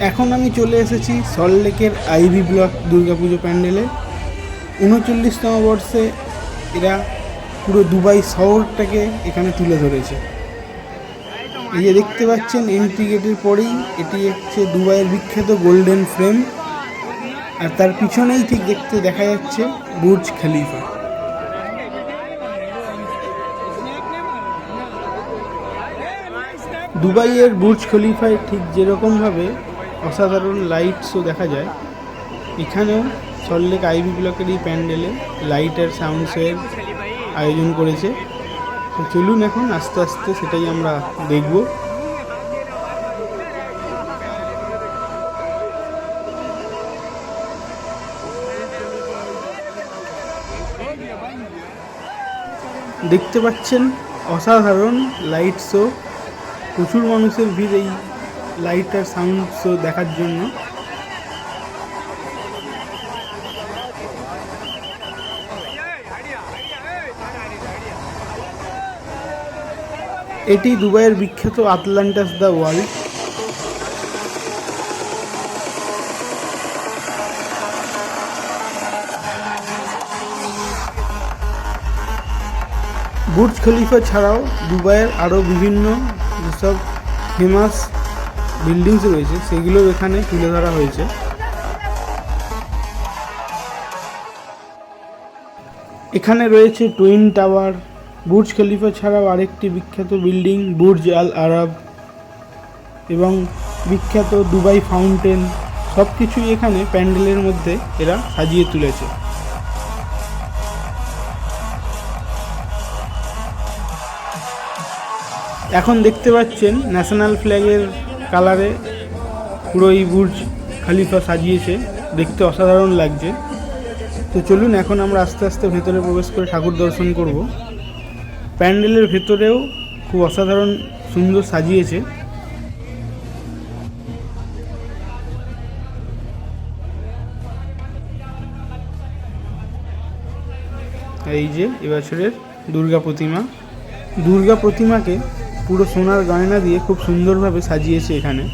এখন আমি চলে এসেছি সল্টলেকের আইভি ব্লক দুর্গাপুজো প্যান্ডেলে। উনচল্লিশতম বর্ষে এরা পুরো দুবাই শহরটাকে এখানে তুলে ধরেছে। এই যে দেখতে পাচ্ছেন এন্ট্রি গেটের পরেই এটি হচ্ছে দুবাইয়ের বিখ্যাত গোল্ডেন ফ্রেম আর তার পিছনেই ঠিক দেখতে দেখা যাচ্ছে বুর্জ খলিফা দুবাইয়ের বুর্জ খলিফায় ঠিক যেরকমভাবে অসাধারণ লাইট শো দেখা যায়। এখানেও সল্টলেক আইভি ব্লকের এই প্যান্ডেলে লাইট আর সাউন্ড শোয়ের আয়োজন করেছে। তো চলুন এখন আস্তে আস্তে সেটাই আমরা দেখব। দেখতে পাচ্ছেন অসাধারণ লাইট শো প্রচুর মানুষের ভিড় এই লাইট আর সাউন্ড শো দেখার জন্য। এটি দুবাইয়ের বিখ্যাত Atlantis the world. Burj Khalifa ছাড়াও দুবাইয়ের আরও বিভিন্ন যেসব ফেমাস বিল্ডিংস রয়েছে সেগুলো এখানে তুলে ধরা হয়েছে। এখানে রয়েছে টুইন টাওয়ার, বুর্জ খলিফা ছাড়াও আরেকটি বিখ্যাত বিল্ডিং, বুর্জ আল আরব এবং বিখ্যাত দুবাই ফাউন্টেন সব কিছুই এখানে প্যান্ডেলের মধ্যে এরা সাজিয়ে তুলেছে। এখন দেখতে পাচ্ছেন ন্যাশনাল ফ্ল্যাগের কালারে পুরো এই বুর্জ খালিফা সাজিয়েছে। দেখতে অসাধারণ লাগছে। তো চলুন, এখন আমরা আস্তে আস্তে ভেতরে প্রবেশ করে ঠাকুর দর্শন করব। প্যান্ডেলের ভেতরেও খুব অসাধারণ সুন্দর সাজিয়েছে। এই যে এবছরের দুর্গা প্রতিমা। দুর্গা প্রতিমাকে পুরো সোনার গয়না দিয়ে খুব সুন্দরভাবে সাজিয়েছে এখানে।